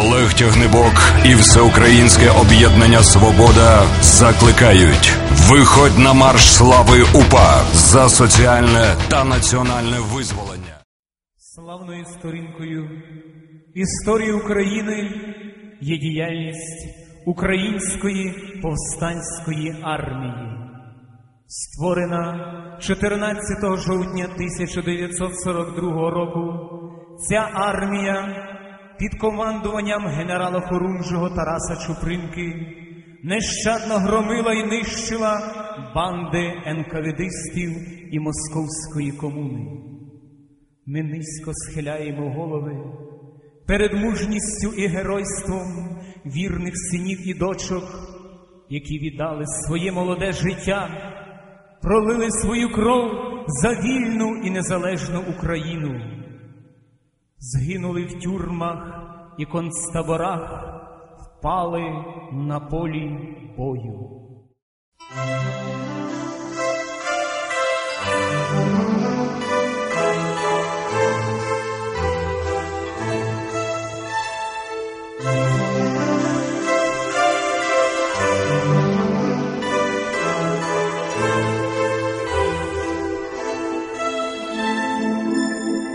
Олег Тягнебок і Всеукраїнське об'єднання Свобода закликають. Виходь на марш слави УПА за соціальне та національне визволення. Славною сторінкою історії України є діяльність Української повстанської армії, створена 14 жовтня 1942 року. Ця армія під командуванням генерала Хорунжого Тараса Чупринки нещадно громила і нищила банди НКВДистів і московської комуни. Ми низько схиляємо голови перед мужністю і геройством вірних синів і дочок, які віддали своє молоде життя, пролили свою кров за вільну і незалежну Україну, згинули в тюрмах і концтаборах, впали на полі бою.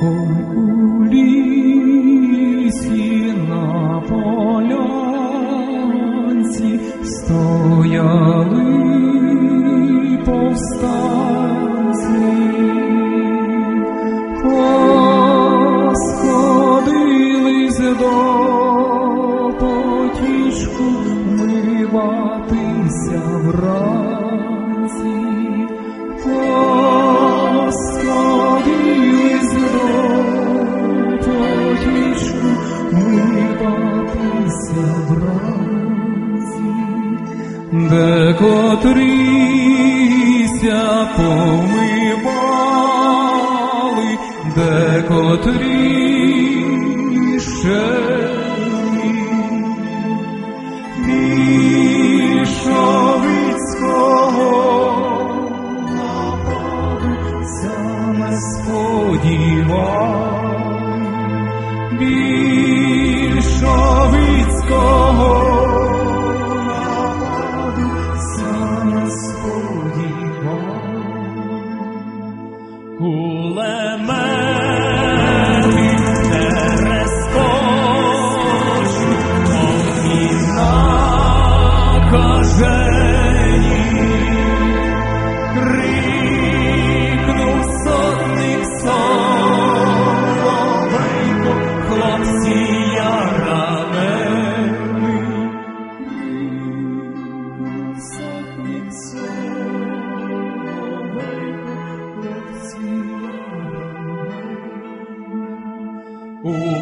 У стояли повстанці, посходились до потішку вмиватися вранці. Де котріся помивали, де котрі ще Мішовицького нападу саме сподівай,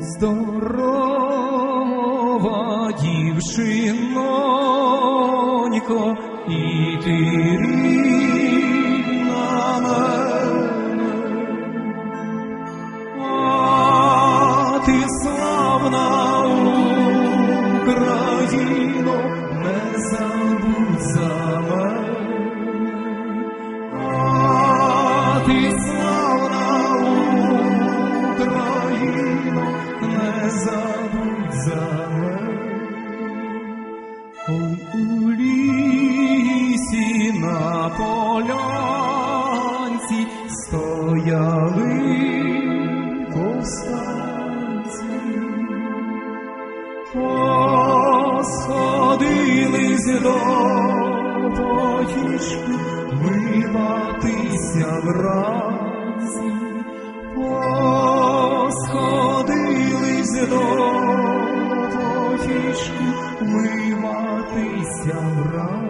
здорова, дівчинонько, і ти рідна мене. А ти славна Україно, не забудь за мене. А ти славна Посходились до потічку миватися вразі, Посходились до потічку миватися вранці.